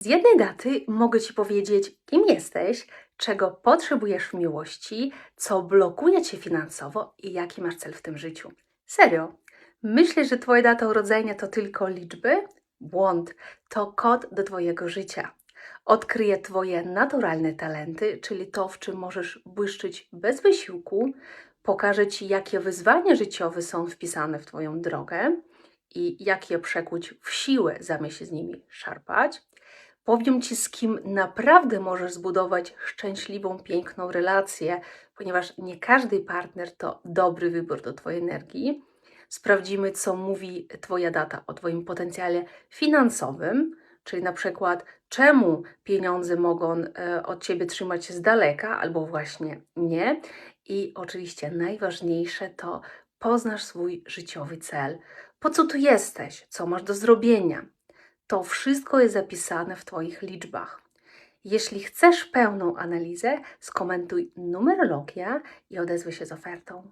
Z jednej daty mogę Ci powiedzieć, kim jesteś, czego potrzebujesz w miłości, co blokuje Cię finansowo i jaki masz cel w tym życiu. Serio. Myślisz, że Twoja data urodzenia to tylko liczby? Błąd. To kod do Twojego życia. Odkryje Twoje naturalne talenty, czyli to, w czym możesz błyszczyć bez wysiłku, pokaże Ci, jakie wyzwania życiowe są wpisane w Twoją drogę i jak je przekuć w siłę, zamiast się z nimi szarpać. Powiem Ci, z kim naprawdę możesz zbudować szczęśliwą, piękną relację, ponieważ nie każdy partner to dobry wybór do Twojej energii. Sprawdzimy, co mówi Twoja data o Twoim potencjale finansowym, czyli na przykład, czemu pieniądze mogą e, od Ciebie trzymać się z daleka, albo właśnie nie. I oczywiście najważniejsze to poznasz swój życiowy cel. Po co tu jesteś? Co masz do zrobienia? To wszystko jest zapisane w Twoich liczbach. Jeśli chcesz pełną analizę, skomentuj numerologia i odezwij się z ofertą.